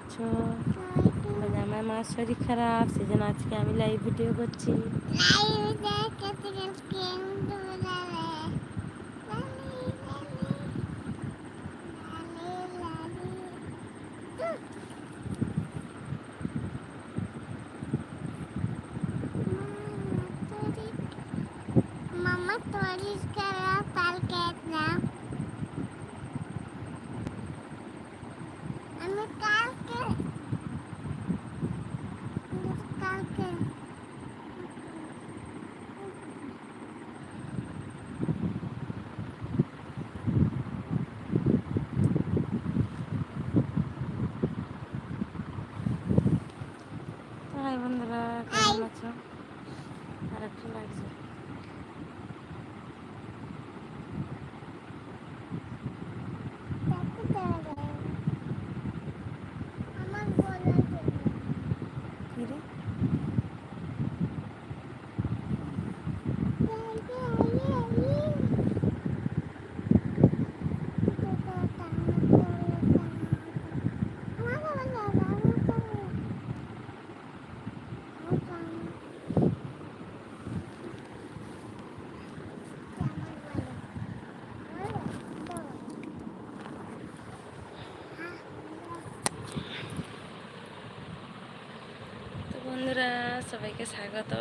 আছো? বলে আমার মার শরীর খারাপ সেজন্য আজকে আমি লাইভ ভিডিও করছি Mamma Tori ska jag parkera. আমি কালকে কালকে তো হাই বন্ধুরা কেমন আছো আর একটু লাগছে দেখতে যাবে আমার বলার জন্য কি রে তো বন্ধুরা সবাইকে স্বাগত।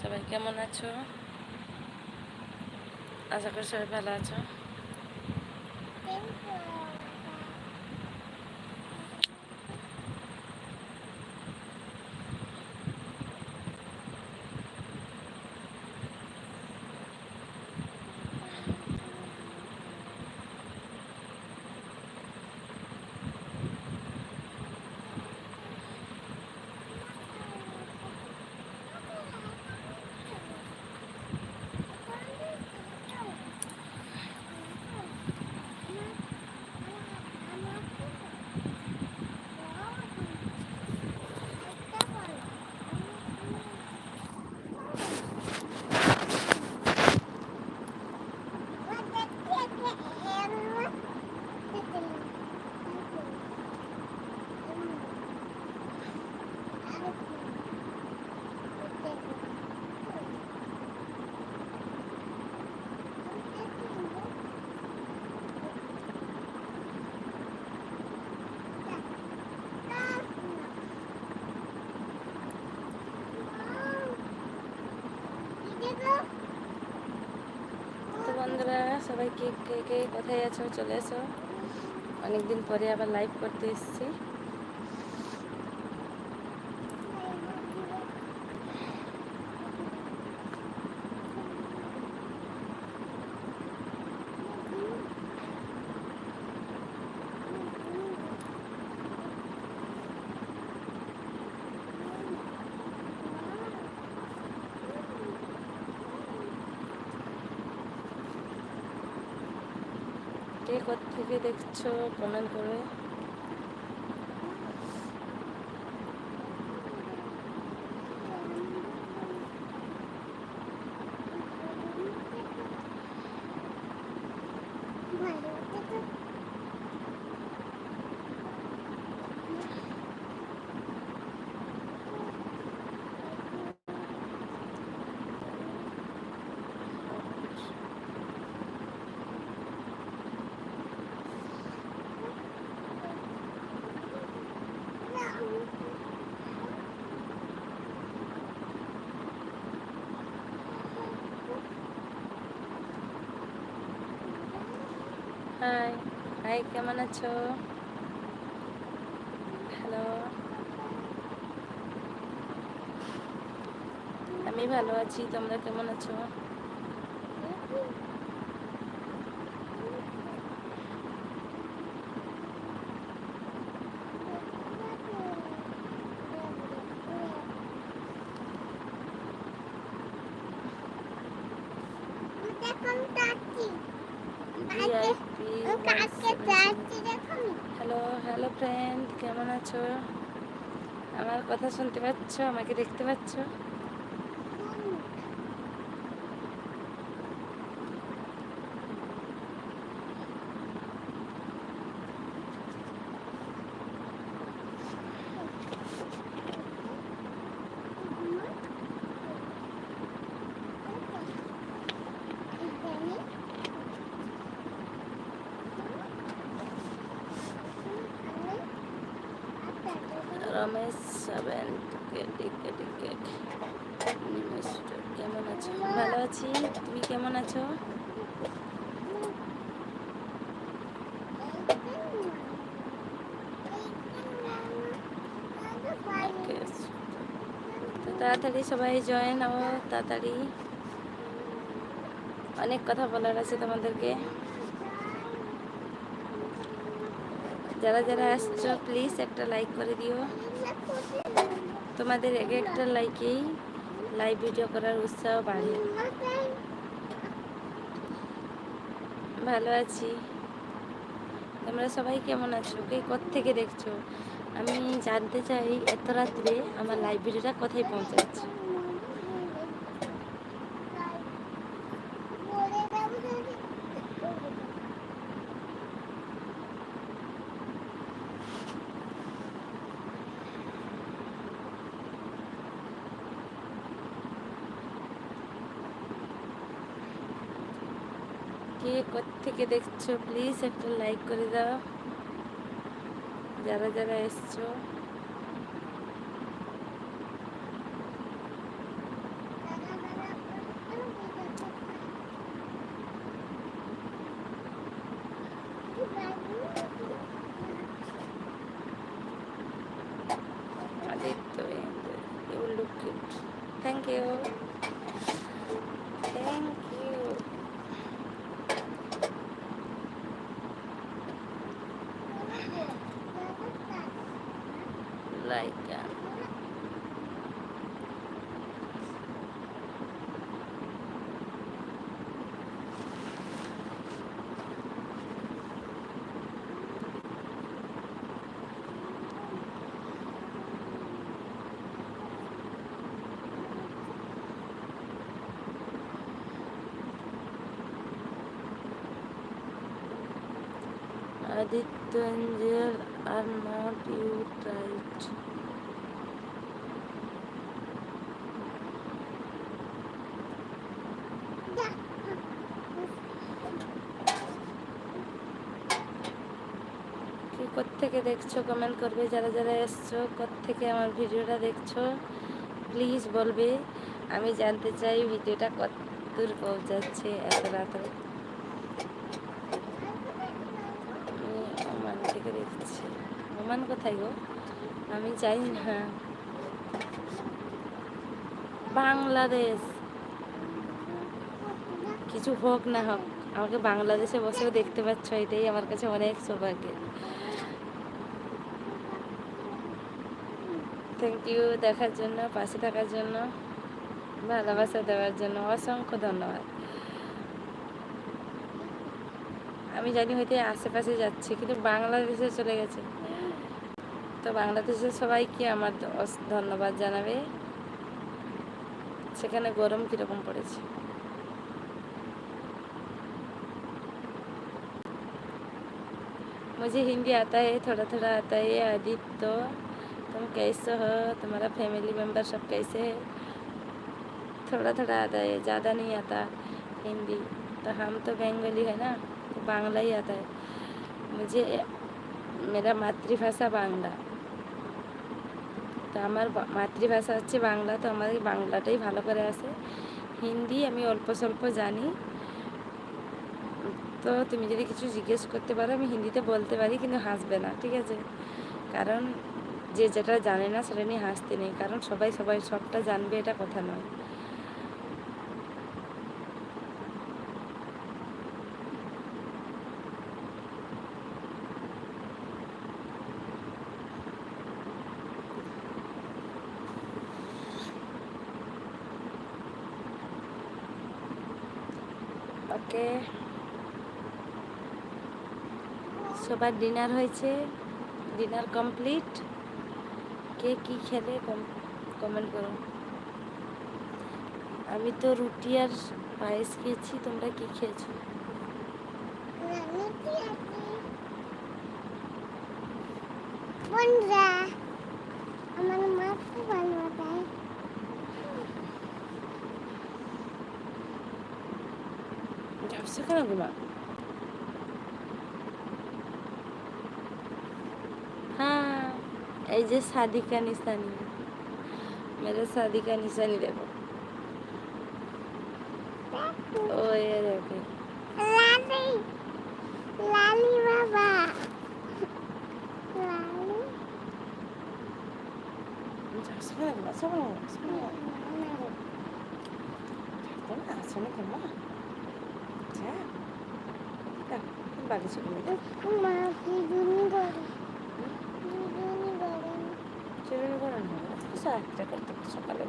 সবাই কেমন আছো? আশা করি সবাই ভালো আছো। সবাই কে কে কে কোথায় আছো? চলে এসো। অনেকদিন পরে আবার লাইভ করতে এসেছি। থেকে দেখছ কমেন্ট করে। হাই হাই কেমন আছো? হ্যালো আমি ভালো আছি তোমরা কেমন আছো এখন যাচ্ছি ভিআইপি কালকে যাচ্ছি দেখুন হ্যালো হ্যালো ফ্রেন্ড কেমন আছো? আমার কথা শুনতে পাচ্ছ? আমাকে দেখতে পাচ্ছ? আছি। তুমি কেমন আছো? তাড়াতাড়ি সবাই জয়েন হও তাড়াতাড়ি। অনেক কথা বলার আছে তোমাদেরকে। যারা যারা আসছো প্লিজ একটা লাইক করে দিও। তোমাদের এক একটা লাইকেই লাইভ ভিডিও করার উৎসাহ বাড়ে। ভালো আছি। তোমরা সবাই কেমন আছো? কে থেকে দেখছ? আমি জানতে চাই, এত রাত্রে আমার লাইব্রেরিটা কোথায় পৌঁছাচ্ছে কে থেকে দেখছ প্লিজ একটা লাইক করে দাও। যারা যারা এসছো Aditya you look cute thank you thank you like Aditya Angel are not you right. কি কোত্থেকে দেখছ? কমেন্ট করবে। যারা যারা এসছো, কোত্থেকে আমার ভিডিওটা দেখছ? প্লিজ বলবে। আমি জানতে চাই, ভিডিওটা কত দূর পৌঁছাচ্ছে, এত রাত্রে আমি ওমান থেকে দেখছি ওমান কোথায় গো? আমি জানি না। বাংলাদেশ। কিছু হোক না হোক, আমাকে বাংলাদেশে বসেও দেখতে পাচ্ছ, এটাই আমার কাছে অনেক সৌভাগ্যের থ্যাংক ইউ দেখার জন্য, পাশে থাকার জন্য, ভালোবাসা দেওয়ার জন্য, অসংখ্য ধন্যবাদ। আমি জানি হয়তো আশেপাশে যাচ্ছে, কিন্তু বাংলাদেশে চলে গেছে। তো বাংলাদেশের সবাইকে আমার অস- ধন্যবাদ জানাবে সেখানে গরম কীরকম পড়েছে मुझे हिंदी आता है थोड़ा थोड़ा आता है आदित्य तुम कैसे हो तुम्हारा फैमिली मेम्बर सब कैसे है थोड़ा थोड़ा आता है ज़्यादा नहीं आता हिंदी तो हम तो बंगाली है ना तो बांग्ला ही आता है मुझे मेरा মাতৃভাষা বাংলা তো আমার মাতৃভাষা হচ্ছে বাংলা, তো আমার বাংলাটাই ভালো করে আসে হিন্দি আমি অল্প স্বল্প জানি। তো তুমি যদি কিছু জিজ্ঞেস করতে পারো, আমি হিন্দিতে বলতে পারি, কিন্তু হাসবে না, ঠিক আছে? কারণ যে যেটা জানে না, সেটা নিয়ে হাসতে নেই। কারণ সবাই সবাই সবটা জানবে, এটা কথা নয়। সবার ডিনার হয়েছে। Dinner complete. কে কি খেলে কমেন্ট করো। আমি তো রুটি আর পায়েস খেয়েছি তোমরা কি খেয়েছো? বন্ধুরা আমার মা খুব ভালো কেন ঘুমা এই যে সাদিকা নিসানি। মেরে সাদিকা নিসানি দেখো। ও এ দেখে লালি। বাবা বাগিচা চিরুনি করে না আচ্ছা একটা করতে সকালে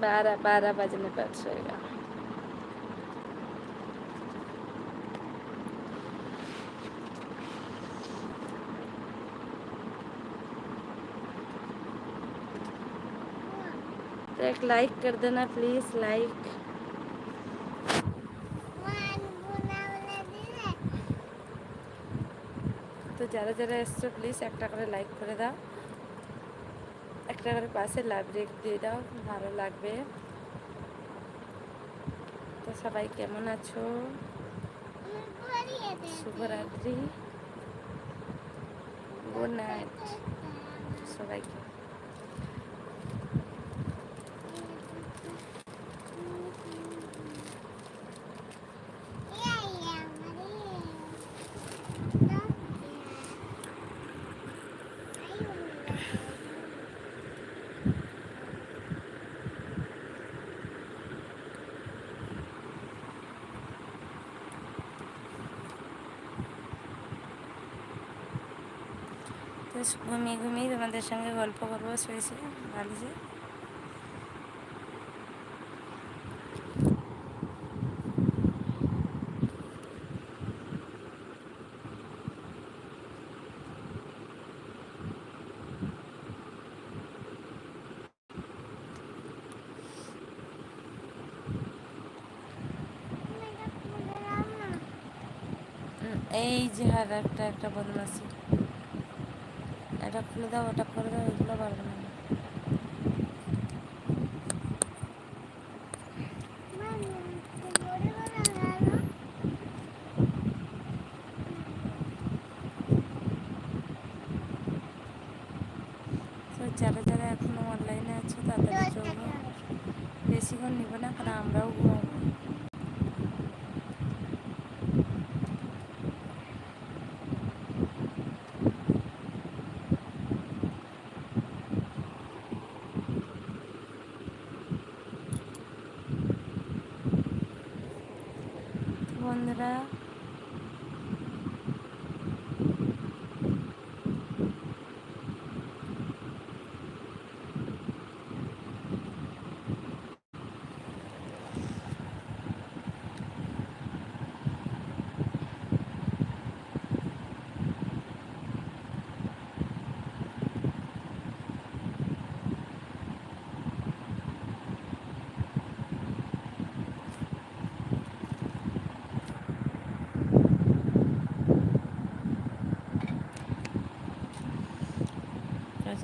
बारह बारह बजने पर सोएगा तो एक लाइक कर देना प्लीज लाइक মান বুনাবলে দিলে তো যারা যারা এসছো প্লিজ একটা করে লাইক করে দাও একটা পাশে লাভ রেক দিয়ে দাও ভালো লাগবে। তো সবাই কেমন আছো? শুভরাত্রি। গুড নাইট সবাইকে তো ঘুমিয়ে ঘুমিয়ে তোমাদের সঙ্গে গল্প করব শুয়ে শুয়ে বালিশে হুম, এই যে আর একটা একটা বদমাসি এটা খুলে দাও, ওটা করে দাও, এগুলো পারবে না। যারা যারা এখনও অনলাইনে আছো, তাদের জন্য বেশিক্ষণ নিব না, কারণ আমরাও ঘুমাবো তো বন্ধুরা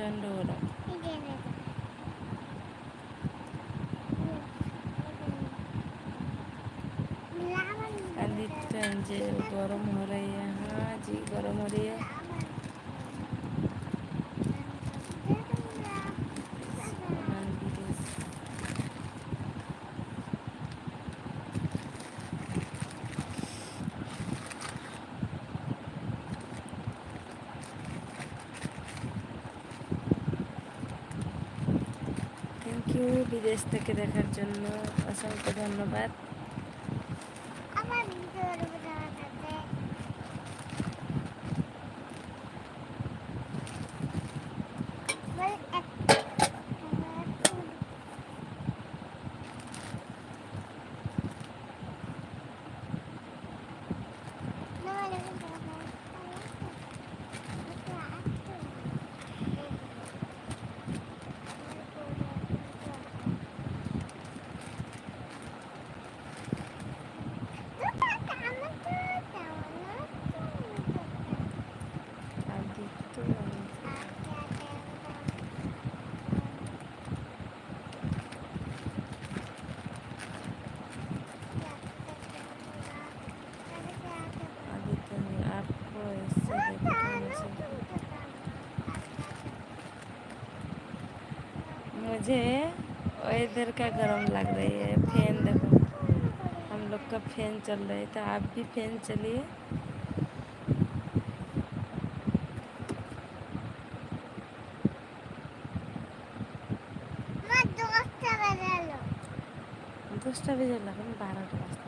প্রচণ্ড গরম বিদেশ থেকে দেখার জন্য অসংখ্য ধন্যবাদ। वेदर का गर्म लग रही है फैन देखो हम लोग का फैन चल रहा है तो आप भी फैन चलिए दस बजे लगे बारह बजता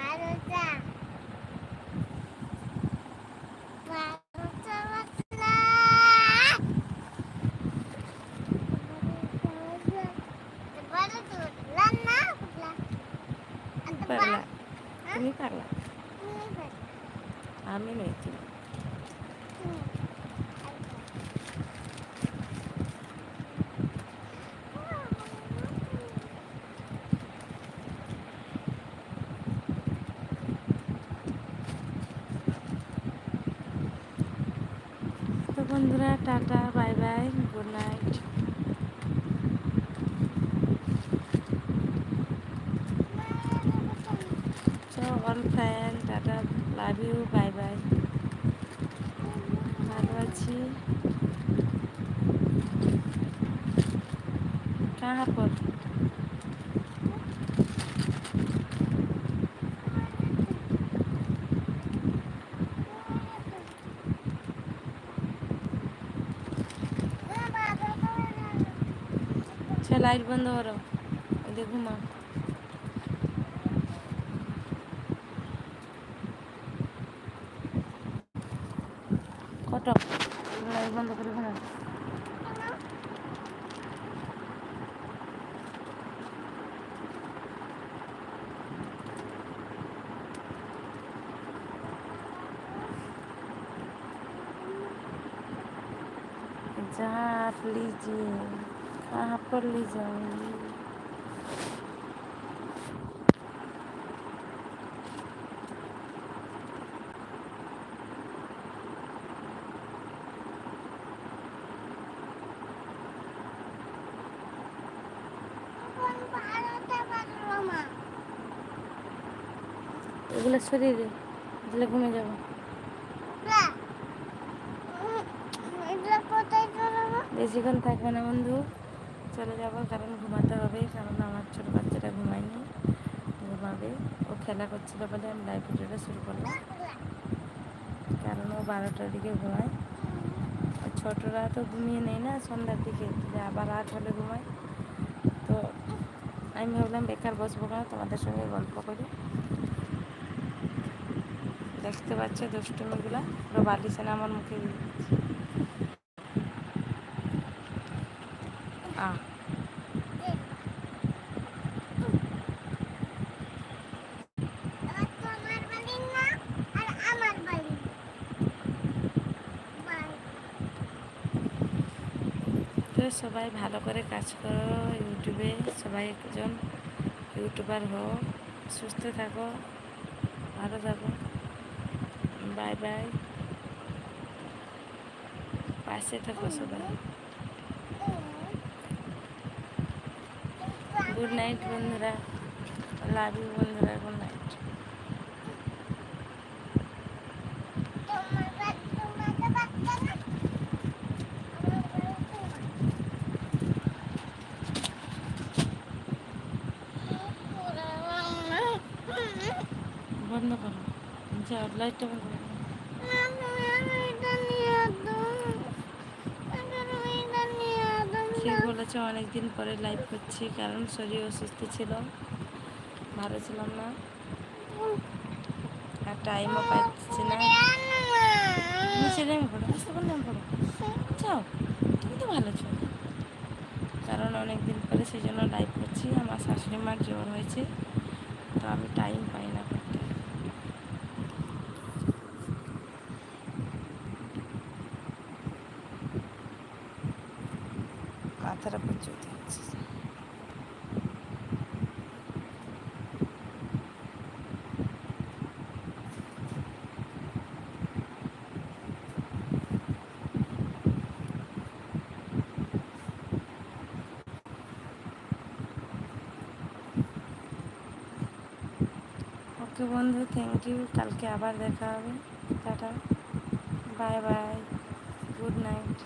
还能站 বন্ধুরা tata bye bye good night. All friend, tata love you bye bye. ভালো আছি। কাহা পর সে লাইট বন্ধ করো। ওদের ঘুমা কটক লাইট বন্ধ করে ঘুমা जहाँ आप लीजिए कहाँ पर ले जाऊंगी এগুলো শরীরে দিলে ঘুমে যাবো বেশিক্ষণ থাকবে না বন্ধু চলে যাব, কারণ ঘুমাতে হবে, কারণ আমার ছোটো বাচ্চাটা ঘুমায়নি, ঘুমাবে। ও খেলা করছিল বলে আমি লাইভ ভিডিওটা শুরু করলাম। কারণ ও বারোটার দিকে ঘুমায়। আর ছোটরা তো ঘুমিয়ে নেই না সন্ধ্যার দিকে আবার রাত হলে ঘুমায়। তো আমি ভাবলাম, বেকার বসবো কেন? তোমাদের সঙ্গে গল্প করি। দেখতে পাচ্ছ দুষ্টুমিগুলা, পুরো বালিশে না আমার মুখে দিয়ে দিচ্ছে। আ তোমার বাড়ি না আর আমার বাড়ি বাড়ি তো সবাই ভালো করে কাজ করো, ইউটিউবে সবাই একজন ইউটিউবার হও, সুস্থ থাকো, ভালো থাকো। Bye bye. পাশে থাকো সবাই। গুড নাইট বন্ধুরা। লাভ ইউ বন্ধুরা গুড নাইট তোমার বাড়ি তোমাদের বাচ্চা না আমার বাড়ি তোমার বন্ধ করো। যাও লাইটটা বন্ধ করো। ঠিক বলেছে, অনেকদিন পরে লাইভ করছি, কারণ শরীর অসুস্থ ছিল। ভালো ছিলাম না। আর টাইমও পাচ্ছি না। নিচে যাও তো ভালো ছো। কারণ অনেক দিন পরে সেই জন্য লাইভ করছি। আমার শাশুড়ি মার জ্বর হয়েছে। তো আমি টাইম tarafa çökeyim size. ওকে বন্ধু থ্যাংক ইউ কালকে আবার দেখা হবে tata bye bye good night